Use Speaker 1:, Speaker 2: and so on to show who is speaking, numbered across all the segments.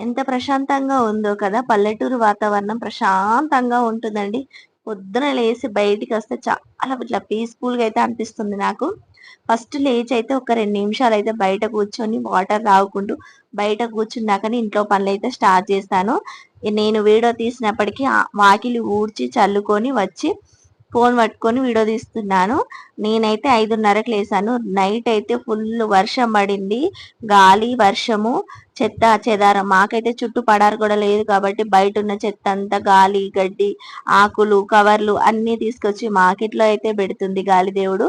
Speaker 1: ఎంత ప్రశాంతంగా ఉందో కదా పల్లెటూరు వాతావరణం ప్రశాంతంగా ఉంటుందండి. పొద్దున లేచి బయటికి వస్తే చాలా ఇట్లా పీస్ఫుల్గా అయితే అనిపిస్తుంది నాకు. ఫస్ట్ లేచి అయితే ఒక రెండు నిమిషాలు అయితే బయట కూర్చొని వాటర్ తాగుకుంటూ బయట కూర్చున్నాకని ఇంట్లో పనులు అయితే స్టార్ట్ చేస్తాను. నేను వీడియో తీసినప్పటికీ వాకిలి ఊడ్చి చల్లుకొని వచ్చి ఫోన్ పట్టుకొని వీడియో తీస్తున్నాను. నేనైతే ఐదున్నరకు లేసాను. నైట్ అయితే ఫుల్ వర్షం పడింది. గాలి వర్షము చెత్త చెదారం. మాకైతే చుట్టూ పడారు కూడా లేదు కాబట్టి బయట ఉన్న చెత్త అంతా గాలి గడ్డి ఆకులు కవర్లు అన్నీ తీసుకొచ్చి మాకిట్లో అయితే పెడుతుంది గాలి దేవుడు.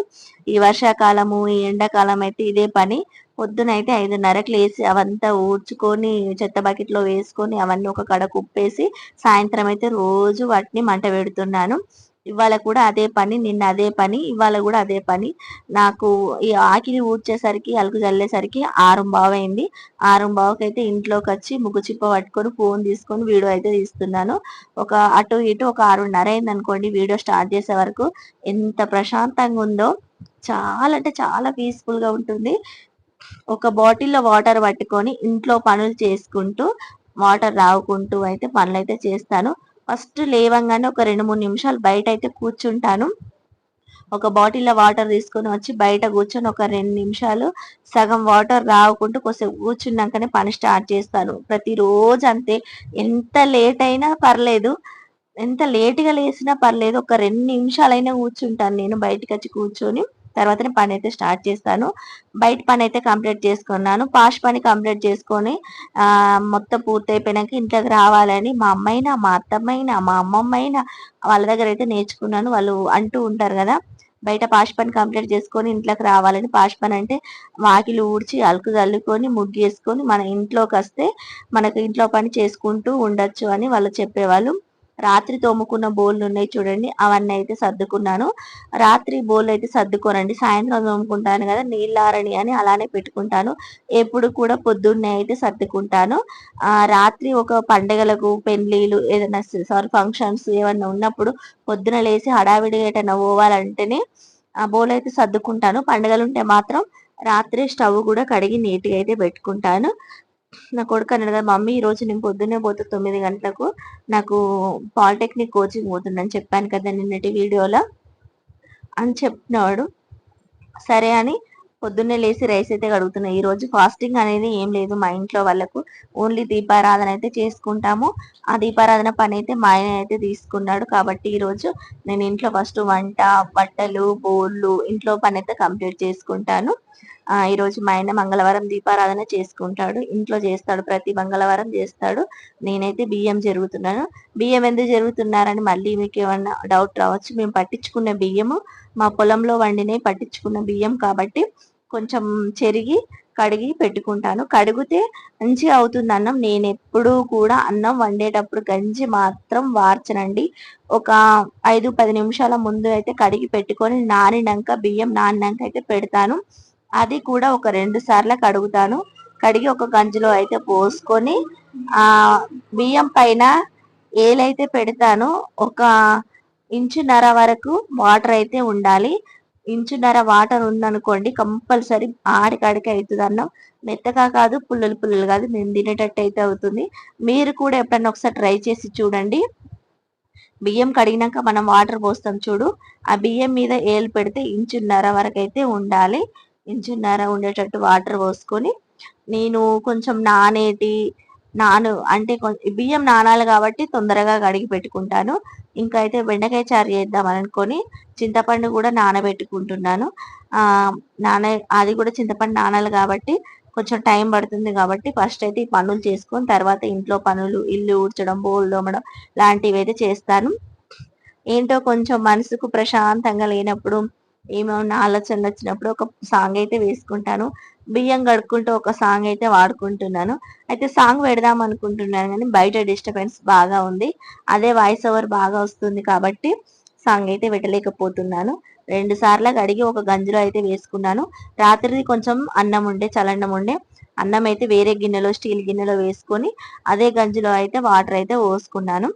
Speaker 1: ఈ వర్షాకాలము ఈ ఎండాకాలం అయితే ఇదే పని. పొద్దునైతే ఐదున్నరకు లేచి అవంతా ఊడ్చుకొని చెత్త బకెట్లో వేసుకొని అవన్నీ ఒక కడ కుప్పేసి సాయంత్రం అయితే రోజు వాటిని మంట పెడుతున్నాను. ఇవాళ కూడా అదే పని నిన్న అదే పని ఇవాళ కూడా అదే పని. నాకు ఈ ఆకిలి ఊడ్చేసరికి అలుగు చల్లేసరికి ఆరు అయింది ఆరు బావకైతే ఇంట్లోకి వచ్చి ముగ్గు చిప్ప పట్టుకొని ఫోన్ తీసుకొని వీడియో అయితే తీస్తున్నాను. ఒక అటు ఇటు ఒక ఆరున్నర అయింది అనుకోండి వీడియో స్టార్ట్ చేసే వరకు ఎంత ప్రశాంతంగా ఉందో చాలా అంటే చాలా పీస్ఫుల్గా ఉంటుంది. ఒక బాటిల్లో వాటర్ పట్టుకొని ఇంట్లో పనులు చేసుకుంటూ వాటర్ రావుకుంటూ అయితే పనులు అయితే చేస్తాను. ఫస్ట్ లేవంగానే ఒక రెండు మూడు నిమిషాలు బయట అయితే కూర్చుంటాను. ఒక బాటిల్లో వాటర్ తీసుకొని వచ్చి బయట కూర్చొని ఒక రెండు నిమిషాలు సగం వాటర్ రావుకుంటూ కొంచెం కూర్చున్నాకనే పని స్టార్ట్ చేస్తాను. ప్రతిరోజు అంతే. ఎంత లేట్ అయినా పర్లేదు. ఎంత లేట్గా లేసినా పర్లేదు. ఒక రెండు నిమిషాలైనా కూర్చుంటాను నేను బయటకు వచ్చి కూర్చొని. తర్వాతనే పని అయితే స్టార్ట్ చేస్తాను. బయట పని అయితే కంప్లీట్ చేసుకున్నాను. పాష్ పని కంప్లీట్ చేసుకొని మొత్తం మొత్తం పూర్తయిపోయినాక ఇంట్లోకి రావాలని మా అమ్మైనా మా అత్తమ్మైనా మా అమ్మమ్మైనా వాళ్ళ దగ్గర అయితే నేర్చుకున్నాను. వాళ్ళు అంటూ ఉంటారు కదా బయట పాష్ పని కంప్లీట్ చేసుకొని ఇంట్లోకి రావాలని. పాష్ పని అంటే వాకిలు ఊడ్చి అలుకు చల్లుకొని ముగ్గు వేసుకొని మన ఇంట్లోకి వస్తే మనకు ఇంట్లో పని చేసుకుంటూ ఉండొచ్చు అని వాళ్ళు చెప్పేవాళ్ళు. రాత్రి తోముకున్న బోళ్ళు ఉన్నాయి చూడండి అవన్నీ అయితే సర్దుకున్నాను. రాత్రి బోళ్ళు అయితే సర్దుకోనండి. సాయంత్రం తోముకుంటాను కదా నీళ్ళారని అని అలానే పెట్టుకుంటాను. ఎప్పుడు కూడా పొద్దున్నే అయితే సర్దుకుంటాను. రాత్రి ఒక పండగలకు పెళ్ళిలు ఏదైనా సారీ ఫంక్షన్స్ ఏమన్నా ఉన్నప్పుడు పొద్దున లేచి హడావిడి ఏటైనా పోవాలంటేనే ఆ బోల్ అయితే సర్దుకుంటాను. పండగలు ఉంటే మాత్రం రాత్రి స్టవ్ కూడా కడిగి నీట్గా అయితే పెట్టుకుంటాను. నా కొడుకు అన్నాడు కదా మమ్మీ ఈ రోజు నేను పొద్దున్నే పోతే తొమ్మిది గంటలకు నాకు పాలిటెక్నిక్ కోచింగ్ పోతుందని చెప్పాను కదా నిన్నటి వీడియోలో అని చెప్పినాడు. సరే అని పొద్దున్నే లేచి రైస్ అయితే కడుగుతున్నా. ఈ రోజు ఫాస్టింగ్ అనేది ఏం లేదు. మా ఇంట్లో వాళ్ళకు ఓన్లీ దీపారాధన అయితే చేసుకుంటాము. ఆ దీపారాధన పని అయితే మా ఆయన అయితే తీసుకున్నాడు. కాబట్టి ఈ రోజు నేను ఇంట్లో ఫస్ట్ వంట బట్టలు బోళ్ళు ఇంట్లో పని అయితే కంప్లీట్ చేసుకుంటాను. ఆ ఈ రోజు మా ఆయన మంగళవారం దీపారాధన చేసుకుంటాడు. ఇంట్లో చేస్తాడు. ప్రతి మంగళవారం చేస్తాడు. నేనైతే బియ్యం జరుగుతున్నాను. బియ్యం ఎందుకు జరుగుతున్నారని మళ్ళీ మీకు ఏమన్నా డౌట్ రావచ్చు. మేము పట్టించుకున్న బియ్యము మా పొలంలో వండినే పట్టించుకున్న బియ్యం కాబట్టి కొంచెం చెరిగి కడిగి పెట్టుకుంటాను. కడిగితే మంచిగా అవుతుంది అన్నం. నేను ఎప్పుడూ కూడా అన్నం వండేటప్పుడు గంజి మాత్రం వార్చనండి. ఒక ఐదు పది నిమిషాల ముందు అయితే కడిగి పెట్టుకొని నానినాక బియ్యం నానినాక అయితే పెడతాను. అది కూడా ఒక రెండు సార్లు కడుగుతాను. కడిగి ఒక గంజిలో అయితే పోసుకొని ఆ బియ్యం పైన ఏలైతే పెడతాను ఒక ఇంచున్నర వరకు వాటర్ అయితే ఉండాలి. ఇంచున్నర వాటర్ ఉందనుకోండి కంపల్సరీ ఆడికాడికి అవుతుంది అన్నం. మెత్తగా కాదు పుల్లలు పుల్లలు కాదు నేను తినేటట్టు అయితే అవుతుంది. మీరు కూడా ఎప్పుడన్నా ఒకసారి ట్రై చేసి చూడండి. బియ్యం కడిగినాక మనం వాటర్ పోస్తాం చూడు. ఆ బియ్యం మీద ఏలు పెడితే ఇంచున్నర వరకు అయితే ఉండాలి. ఇంచున్నర ఉండేటట్టు వాటర్ పోసుకొని నేను కొంచెం నానేటి నాను అంటే బియ్యం నానాలి కాబట్టి తొందరగా కడిగి పెట్టుకుంటాను. ఇంకా అయితే బెండకాయ చారు చేద్దాం అనుకొని చింతపండు కూడా నానబెట్టుకుంటున్నాను. నాన అది కూడా చింతపండు నానాలి కాబట్టి కొంచెం టైం పడుతుంది కాబట్టి ఫస్ట్ అయితే ఈ పనులు చేసుకొని తర్వాత ఇంట్లో పనులు ఇల్లు ఊడ్చడం బోల్ దోమడం లాంటివి అయితే చేస్తాను. ఏంటో కొంచెం మనసుకు ప్రశాంతంగా లేనప్పుడు ఏమైనా ఆలోచనలు వచ్చినప్పుడు ఒక సాంగ్ అయితే వేసుకుంటాను. బియ్యం కడుక్కుంటూ ఒక సాంగ్ అయితే వాడుకుంటున్నాను. అయితే సాంగ్ పెడదాం అనుకుంటున్నాను కానీ బయట డిస్టర్బెన్స్ బాగా ఉంది. అదే వాయిస్ ఓవర్ బాగా వస్తుంది కాబట్టి సాంగ్ అయితే పెట్టలేకపోతున్నాను. రెండు సార్లు కడిగి ఒక గంజిలో అయితే వేసుకున్నాను. రాత్రిది కొంచెం అన్నం ఉండే చలన్నం ఉండే. అన్నం అయితే వేరే గిన్నెలో స్టీల్ గిన్నెలో వేసుకొని అదే గంజిలో అయితే వాటర్ అయితే పోసుకున్నాను.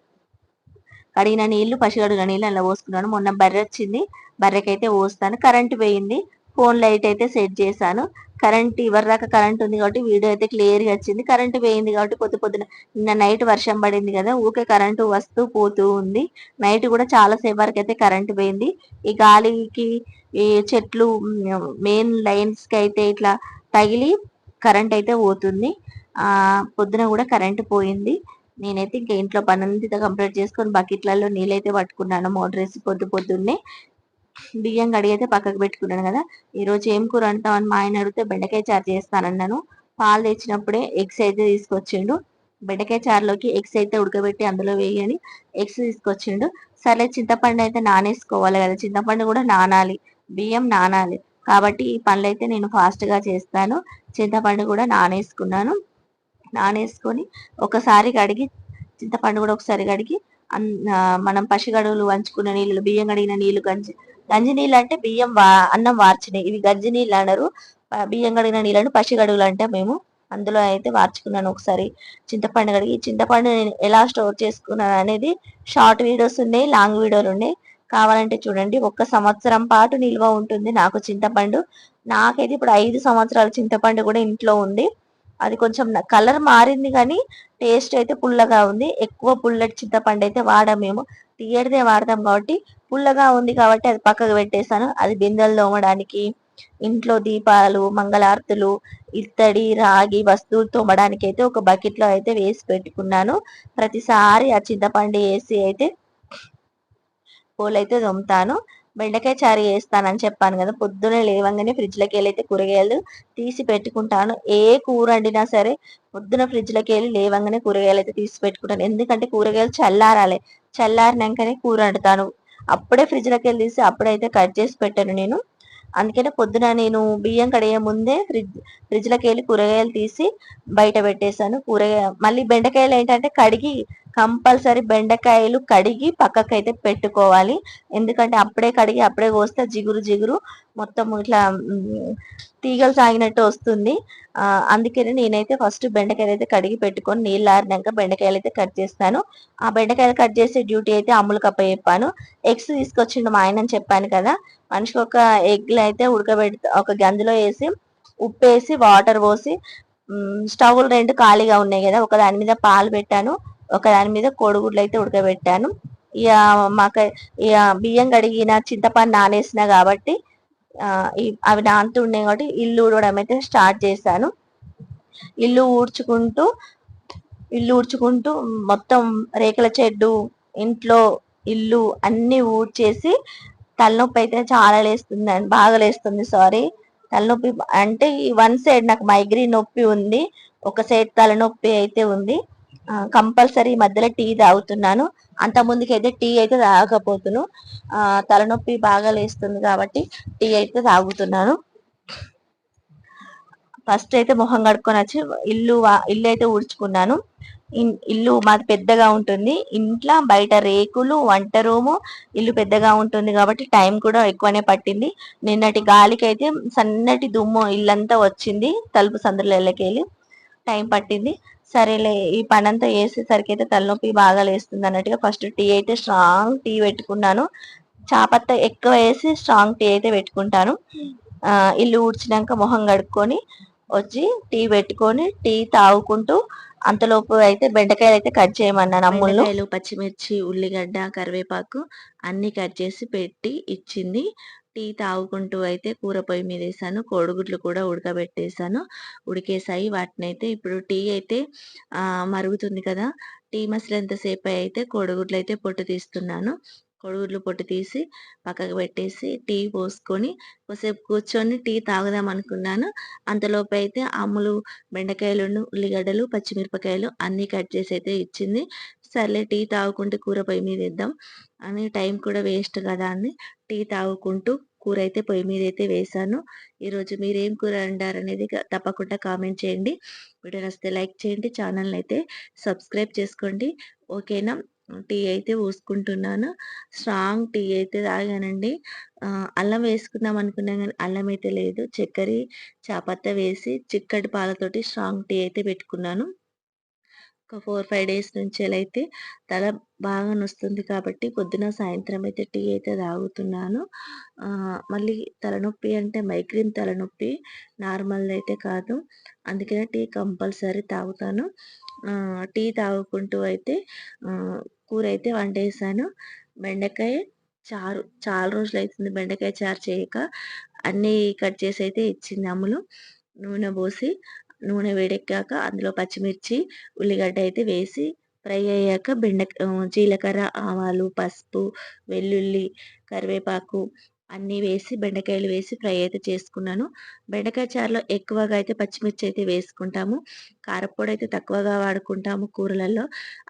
Speaker 1: కడిగిన నీళ్ళు పసిగడుగున నీళ్ళు అలా పోసుకున్నాను. మొన్న బర్రె వచ్చింది. బర్రెకైతే పోస్తాను. కరెంట్ పోయింది. ఫోన్ లైట్ అయితే సెట్ చేశాను. కరెంట్ ఇవరిదాకా కరెంట్ ఉంది కాబట్టి వీడియో అయితే క్లియర్గా వచ్చింది. కరెంట్ పోయింది కాబట్టి పొద్దు పొద్దున నిన్న నైట్ వర్షం పడింది కదా ఊకే కరెంటు వస్తూ పోతూ ఉంది. నైట్ కూడా చాలా సేపు వరకు అయితే కరెంట్ పోయింది. ఈ గాలికి ఈ చెట్లు మెయిన్ లైన్స్కి అయితే ఇట్లా తగిలి కరెంట్ అయితే పోతుంది. ఆ పొద్దున కూడా కరెంట్ పోయింది. నేనైతే ఇంకా ఇంట్లో పనంతా కంప్లీట్ చేసుకొని బకెట్లలో నీళ్ళైతే పట్టుకున్నాను. మోటర్ వేసి పొద్దు పొద్దున్నే బియ్యం కడిగైతే పక్కకు పెట్టుకున్నాను కదా. ఈరోజు ఏం కూర అంటావు అని మా ఆయన అడిగితే బెండకాయ చారు చేస్తానన్నాను పాలు తెచ్చినప్పుడే ఎగ్స్ అయితే తీసుకొచ్చిండు. బెండకాయ చారులోకి ఎగ్స్ అయితే ఉడకబెట్టి అందులో వేయని ఎగ్స్ తీసుకొచ్చిండు. సరే చింతపండు అయితే నానేసుకోవాలి కదా. చింతపండు కూడా నానాలి. బియ్యం నానాలి. కాబట్టి ఈ పనులు అయితే నేను ఫాస్ట్గా చేస్తాను. చింతపండు కూడా నానేసుకున్నాను. నానేసుకొని ఒకసారి కడిగి చింతపండు కూడా ఒకసారి కడిగి మనం పసిగడువులు వంచుకున్న నీళ్ళు బియ్యం కడిగిన నీళ్ళు గంజి గంజి నీళ్ళు అంటే బియ్యం వా అన్నం వార్చినాయి ఇవి గంజి నీళ్ళు అన్నారు బియ్యం కడిగిన నీళ్ళను పసిగడుగులు అంటే మేము. అందులో అయితే వార్చుకున్నాను ఒకసారి. చింతపండు కడిగి చింతపండు నేను ఎలా స్టోర్ చేసుకున్నాను అనేది షార్ట్ వీడియోస్ ఉన్నాయి లాంగ్ వీడియోలు ఉన్నాయి. కావాలంటే చూడండి ఒక్క సంవత్సరం పాటు నిల్వ ఉంటుంది నాకు చింతపండు. నాకైతే ఇప్పుడు ఐదు సంవత్సరాల చింతపండు కూడా ఇంట్లో ఉంది. అది కొంచెం కలర్ మారింది కానీ టేస్ట్ అయితే పుల్లగా ఉంది. ఎక్కువ పుల్లటి చింతపండు అయితే వాడమేము తీయడిదే వాడతాం కాబట్టి పుల్లగా ఉంది కాబట్టి అది పక్కకు పెట్టేశాను. అది బిందెలు తోమడానికి ఇంట్లో దీపాలు మంగళార్తులు ఇత్తడి రాగి వస్తువులు తోమడానికి అయితే ఒక బకెట్లో అయితే వేసి పెట్టుకున్నాను. ప్రతిసారి ఆ చింతపండు వేసి అయితే పూలైతే తోముతాను. బెండకాయ చారు వేస్తానని చెప్పాను కదా పొద్దునే లేవంగానే ఫ్రిడ్జ్లోకి వెళ్ళి అయితే కూరగాయలు తీసి పెట్టుకుంటాను. ఏ కూర వండినా సరే పొద్దున ఫ్రిడ్జ్లోకి వెళ్ళి లేవంగానే కూరగాయలు అయితే తీసి పెట్టుకుంటాను. ఎందుకంటే కూరగాయలు చల్లారాలి చల్లారినాకనే కూర వండుతాను. అప్పుడే ఫ్రిడ్జ్లోకి వెళ్ళి తీసి అప్పుడైతే కట్ చేసి పెట్టాను నేను. అందుకనే పొద్దున నేను బియ్యం కడిగే ముందే ఫ్రిడ్జ్ ఫ్రిడ్జ్లోకి వెళ్ళి కూరగాయలు తీసి బయట పెట్టేశాను. కూరగాయ మళ్ళీ బెండకాయలు ఏంటంటే కడిగి కంపల్సరీ బెండకాయలు కడిగి పక్కకు అయితే పెట్టుకోవాలి. ఎందుకంటే అప్పుడే కడిగి అప్పుడే కోస్తే జిగురు జిగురు మొత్తం ఇట్లా తీగలు సాగినట్టు వస్తుంది. అందుకని నేనైతే ఫస్ట్ బెండకాయలు అయితే కడిగి పెట్టుకొని నీళ్ళు ఆరినాక బెండకాయలు అయితే కట్ చేస్తాను. ఆ బెండకాయలు కట్ చేసే డ్యూటీ అయితే అమ్ములు కప్ప చెప్పాను. ఎగ్స్ తీసుకొచ్చిండు మా ఆయన చెప్పాను కదా. మనిషికి ఒక ఎగ్లు అయితే ఉడకబెడతా ఒక గంజిలో వేసి ఉప్పు వేసి వాటర్ పోసి స్టవ్లు రెండు ఖాళీగా ఉన్నాయి కదా ఒక దాని మీద పాలు పెట్టాను. ఒక దాని మీద కోడిగుడ్లు అయితే ఉడకబెట్టాను. ఇక మాకు ఇక బియ్యం కడిగిన చింతపండు నానేసిన కాబట్టి అవి నానుతున్నాయి కాబట్టి ఇల్లు ఊడవడం అయితే స్టార్ట్ చేశాను. ఇల్లు ఊడ్చుకుంటూ ఇల్లు ఊడ్చుకుంటూ మొత్తం రేకుల చెడ్డు ఇంట్లో ఇల్లు అన్ని ఊడ్చేసి తలనొప్పి అయితే చాలా లేస్తుంది బాగా లేస్తుంది సారీ. తలనొప్పి అంటే ఈ వన్ సైడ్ నాకు మైగ్రేన్ నొప్పి ఉంది ఒక సైడ్ తలనొప్పి అయితే ఉంది. కంపల్సరీ మధ్యలో టీ తాగుతున్నాను. అంత ముందుకైతే టీ అయితే తాగకపోతును. తలనొప్పి బాగా లేస్తుంది కాబట్టి టీ అయితే తాగుతున్నాను. ఫస్ట్ అయితే మొహం కడుక్కొని వచ్చి ఇల్లు ఇల్లు అయితే ఊడ్చుకున్నాను. ఇల్లు మాది పెద్దగా ఉంటుంది. ఇంట్లో బయట రేకులు వంట రూము ఇల్లు పెద్దగా ఉంటుంది కాబట్టి టైం కూడా ఎక్కువనే పట్టింది. నిన్నటి గాలికి అయితే సన్నటి దుమ్ము ఇల్లంతా వచ్చింది. తలుపు సందులకి టైం పట్టింది. సరేలే ఈ పని అంతా వేసేసరికి అయితే తలనొప్పి బాగా లేస్తుంది అన్నట్టుగా ఫస్ట్ టీ అయితే స్ట్రాంగ్ టీ పెట్టుకున్నాను. చాపత్త ఎక్కువ వేసి స్ట్రాంగ్ టీ అయితే పెట్టుకుంటాను. ఇల్లు ఊడ్చినాక మొహం కడుక్కొని వచ్చి టీ పెట్టుకొని టీ తాగుకుంటూ అంతలోపు అయితే బెండకాయలు అయితే కట్ చేయమన్నాను అమ్ముళ్ళు. పచ్చిమిర్చి ఉల్లిగడ్డ కరివేపాకు అన్ని కట్ చేసి పెట్టి ఇచ్చింది. టీ తాగుకుంటూ అయితే కూర పొయ్యి మీద వేసాను కోడిగుడ్లు కూడా ఉడకబెట్టేసాను. ఉడికేసాయి. వాటిని అయితే ఇప్పుడు టీ అయితే మరుగుతుంది కదా. టీ మసలు ఎంతసేపు అయితే కోడిగుడ్లు అయితే పొట్టు తీస్తున్నాను. కొడుగుడ్లు పొట్టు తీసి పక్కకు పెట్టేసి టీ పోసుకొని కొద్దిసేపు కూర్చొని టీ తాగుదాం అనుకున్నాను. అంతలోపు అయితే అమ్ములు బెండకాయలు ఉల్లిగడ్డలు పచ్చిమిరపకాయలు అన్నీ కట్ చేసి అయితే ఇచ్చింది. సర్లే టీ తాగుకుంటే కూర పొయ్యి మీద ఇద్దాం అని టైం కూడా వేస్ట్ కదా అని టీ తాగుకుంటూ కూర అయితే పొయ్యి మీద అయితే వేసాను ఈరోజు మీరేం కూర వండారనేది తప్పకుండా కామెంట్ చేయండి. వీడియో వస్తే లైక్ చేయండి ఛానల్ని అయితే సబ్స్క్రైబ్ చేసుకోండి. ఓకేనా? టీ అయితే పోసుకుంటున్నాను. స్ట్రాంగ్ టీ అయితే తాగానండి. అల్లం వేసుకుందాం అనుకున్నా కానీ అల్లం అయితే లేదు. చక్కెర చాపత్త వేసి చిక్కటి పాలతోటి స్ట్రాంగ్ టీ అయితే పెట్టుకున్నాను. ఒక ఫోర్ ఫైవ్ డేస్ నుంచి అయితే తల బాగా నొస్తుంది కాబట్టి పొద్దున సాయంత్రం అయితే టీ అయితే తాగుతున్నాను. మళ్ళీ తలనొప్పి అంటే మైగ్రేన్ తలనొప్పి నార్మల్ అయితే కాదు. అందుకనే టీ కంపల్సరీ తాగుతాను. టీ తాగుకుంటూ అయితే కూర అయితే వండేసాను. బెండకాయ చారు చాలా రోజులు అవుతుంది బెండకాయ చారు చేయక. అన్నీ కట్ చేసి అయితే ఇచ్చింది అమ్ములు. నూనె పోసి నూనె వేడెక్కాక అందులో పచ్చిమిర్చి ఉల్లిగడ్డ అయితే వేసి ఫ్రై అయ్యాక బెండ జీలకర్ర ఆవాలు పసుపు వెల్లుల్లి కరివేపాకు అన్నీ వేసి బెండకాయలు వేసి ఫ్రై అయితే చేసుకున్నాను. బెండకాయ చారులో ఎక్కువగా అయితే పచ్చిమిర్చి అయితే వేసుకుంటాము. కారపొడి అయితే తక్కువగా వాడుకుంటాము కూరలలో.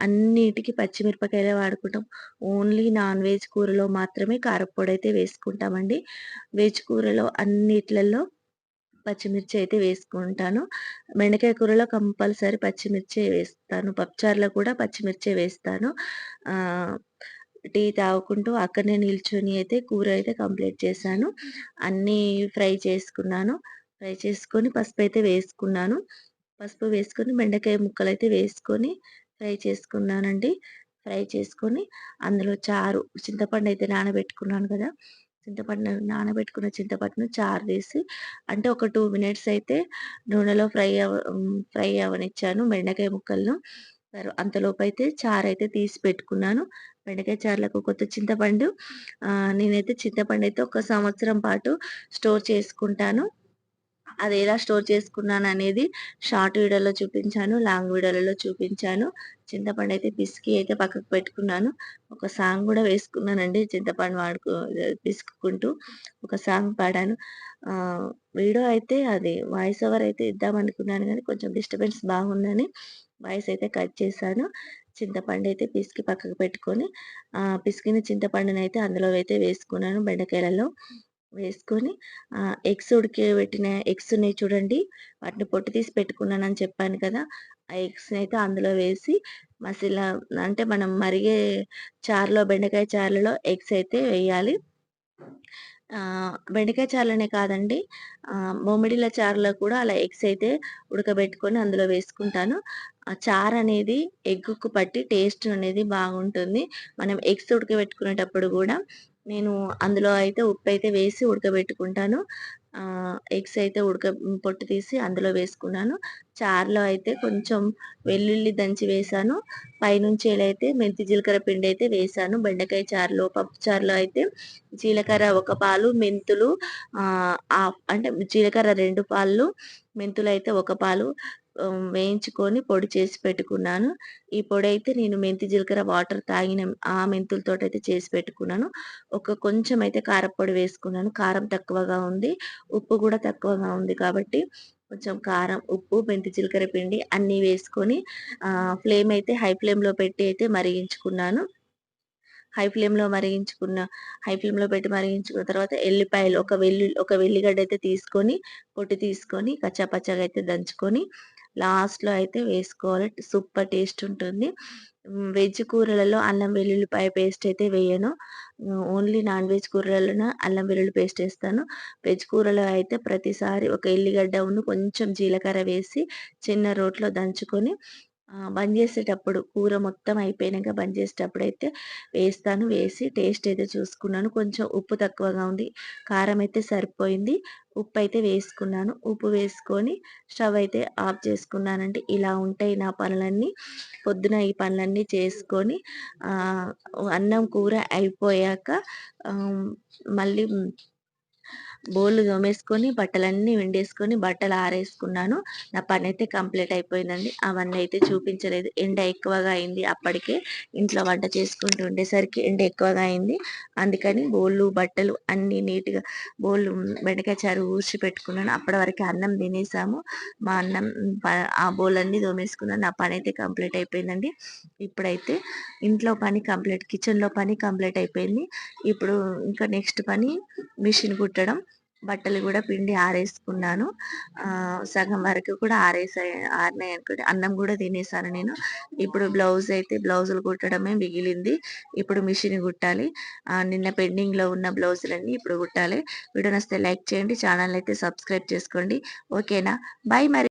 Speaker 1: అన్నిటికీ పచ్చిమిరపకాయలే వాడుకుంటాం. ఓన్లీ నాన్ వెజ్ కూరలో మాత్రమే కారపొడి అయితే వేసుకుంటామండి. వెజ్ కూరలో అన్నిట్లలో పచ్చిమిర్చి అయితే వేసుకుంటాను. బెండకాయ కూరలో కంపల్సరీ పచ్చిమిర్చి వేస్తాను. పప్పుచారులో కూడా పచ్చిమిర్చి వేస్తాను. టీ తాగుకుంటూ అక్కడనే నిల్చొని అయితే కూర అయితే కంప్లీట్ చేశాను. అన్నీ ఫ్రై చేసుకున్నాను. ఫ్రై చేసుకొని పసుపు అయితే వేసుకున్నాను. పసుపు వేసుకొని బెండకాయ ముక్కలు అయితే వేసుకొని ఫ్రై చేసుకున్నానండి. ఫ్రై చేసుకొని అందులో చారు చింతపండు అయితే నానబెట్టుకున్నాను కదా. చింతపండు నానబెట్టుకున్న చింతపండును చారు వేసి అంటే ఒక టూ మినిట్స్ అయితే నూనెలో ఫ్రై అవ ఫ్రై అవనిచ్చాను బెండకాయ ముక్కలను. అంతలోపు అయితే చారు అయితే తీసి పెట్టుకున్నాను. బెండకాయ చారులకు కొత్త చింతపండు. నేనైతే చింతపండు అయితే ఒక సంవత్సరం పాటు స్టోర్ చేసుకుంటాను. అది ఎలా స్టోర్ చేసుకున్నాను అనేది షార్ట్ వీడియోలో చూపించాను లాంగ్ వీడియోలలో చూపించాను. చింతపండు అయితే పిసికి అయితే పక్కకు పెట్టుకున్నాను. ఒక సాంగ్ కూడా వేసుకున్నానండి చింతపండు వాడుకు పిసుకుంటూ ఒక సాంగ్ పాడాను. వీడియో అయితే అది వాయిస్ ఓవర్ అయితే ఇద్దాం అనుకున్నాను కానీ కొంచెం డిస్టర్బెన్స్ బాగుందని వాయిస్ అయితే కట్ చేశాను. చింతపండు అయితే పిసికి పక్కకు పెట్టుకొని పిసికిన చింతపండుని అయితే అందులో అయితే వేసుకున్నాను బెండకాయలలో. వేసుకొని ఎగ్స్ ఉడికబెట్టిన ఎగ్స్ ఉన్నాయి చూడండి. వాటిని పొట్టు తీసి పెట్టుకున్నాను అని చెప్పాను కదా. ఆ ఎగ్స్ని అయితే అందులో వేసి మసాలా అంటే మనం మరిగే చారులో బెండకాయ చారులో ఎగ్స్ అయితే వేయాలి. బెండకాయ చారులోనే కాదండి. మామిడిల చారులో కూడా అలా ఎగ్స్ అయితే ఉడకబెట్టుకొని అందులో వేసుకుంటాను. ఆ చారు అనేది ఎగ్గుకు పట్టి టేస్ట్ అనేది బాగుంటుంది. మనం ఎగ్స్ ఉడకబెట్టుకునేటప్పుడు కూడా నేను అందులో అయితే ఉప్పు అయితే వేసి ఉడకబెట్టుకుంటాను. ఎగ్స్ అయితే ఉడక పొట్టు తీసి అందులో వేసుకున్నాను. చారులో అయితే కొంచెం వెల్లుల్లి దంచి వేసాను. పైనుంచి అయితే మెంతి జీలకర్ర పిండి అయితే వేసాను. బెండకాయ చారులో పప్పు చారులో అయితే జీలకర్ర ఒక పాలు మెంతులు అంటే జీలకర్ర రెండు పాలు మెంతులు అయితే ఒక పాలు వేయించుకొని పొడి చేసి పెట్టుకున్నాను. ఈ పొడి అయితే నేను మెంతి జీలకర్ర వాటర్ తాగిన ఆ మెంతులతో అయితే చేసి పెట్టుకున్నాను. ఒక కొంచెం అయితే కారపొడి వేసుకున్నాను. కారం తక్కువగా ఉంది. ఉప్పు కూడా తక్కువగా ఉంది కాబట్టి కొంచెం కారం ఉప్పు మెంతి జీలకర్ర పిండి అన్నీ వేసుకొని ఫ్లేమ్ అయితే హై ఫ్లేమ్లో పెట్టి అయితే మరిగించుకున్నాను. హై ఫ్లేమ్లో మరిగించుకున్న హై ఫ్లేమ్లో పెట్టి మరిగించుకున్న తర్వాత ఎల్లిపాయలు ఒక వెల్లు ఒక వెల్లిగడ్డ అయితే తీసుకొని పొట్టి తీసుకొని కచ్చాపచ్చగా అయితే దంచుకొని లాస్ట్లో అయితే వేసుకోవాలి. సూపర్ టేస్ట్ ఉంటుంది. వెజ్ కూరలలో అల్లం వెల్లుల్లిపాయ పేస్ట్ అయితే వేయను. ఓన్లీ నాన్ వెజ్ కూరలలో అల్లం వెల్లుల్లి పేస్ట్ వేస్తాను. వెజ్ కూరలో అయితే ప్రతిసారి ఒక ఎల్లిగడ్డ ఉన్న కొంచెం జీలకర్ర వేసి చిన్న రోట్లో దంచుకొని బంద్ చేసేటప్పుడు కూర మొత్తం అయిపోయినాక బంద్ చేసేటప్పుడు అయితే వేస్తాను వేసి టేస్ట్ అయితే చూసుకున్నాను. కొంచెం ఉప్పు తక్కువగా ఉంది కారం అయితే సరిపోయింది. ఉప్పు అయితే వేసుకున్నాను. ఉప్పు వేసుకొని స్టవ్ అయితే ఆఫ్ చేసుకున్నానంటే ఇలా ఉంటాయి నా పనులన్నీ. పొద్దున ఈ పనులన్నీ చేసుకొని అన్నం కూర అయిపోయాక మళ్ళీ బోళ్ళు తోమేసుకొని బట్టలన్నీ వెండేసుకొని బట్టలు ఆరేసుకున్నాను. నా పని అయితే కంప్లీట్ అయిపోయిందండి. అవన్నీ అయితే చూపించలేదు. ఎండ ఎక్కువగా అయింది అప్పటికే. ఇంట్లో వంట చేసుకుంటూ ఉండేసరికి ఎండ ఎక్కువగా అయింది. అందుకని బోళ్ళు బట్టలు అన్నీ నీట్గా బోళ్ళు బెండకాయ చారు ఊర్చి పెట్టుకున్నాను. అప్పటి వరకు అన్నం తినేసాము. మా అన్నం ఆ బోళ్ళన్నీ తోమేసుకున్నాను. నా పని అయితే కంప్లీట్ అయిపోయిందండి. ఇప్పుడైతే ఇంట్లో పని కంప్లీట్ కిచెన్లో పని కంప్లీట్ అయిపోయింది. ఇప్పుడు ఇంకా నెక్స్ట్ పని మిషన్ కుట్టడం. బట్టలు కూడా పిండి ఆరేసుకున్నాను. సగం వరకు కూడా ఆరేసాయి ఆరినాయి అనుకుంటే అన్నం కూడా తినేసాను నేను. ఇప్పుడు బ్లౌజ్ అయితే బ్లౌజులు కుట్టడమే మిగిలింది. ఇప్పుడు మిషన్ కుట్టాలి. నిన్న పెండింగ్లో ఉన్న బ్లౌజులన్నీ ఇప్పుడు కుట్టాలి. వీడియో నస్తే లైక్ చేయండి ఛానల్ అయితే సబ్స్క్రైబ్ చేసుకోండి. ఓకేనా? బాయ్ మరి.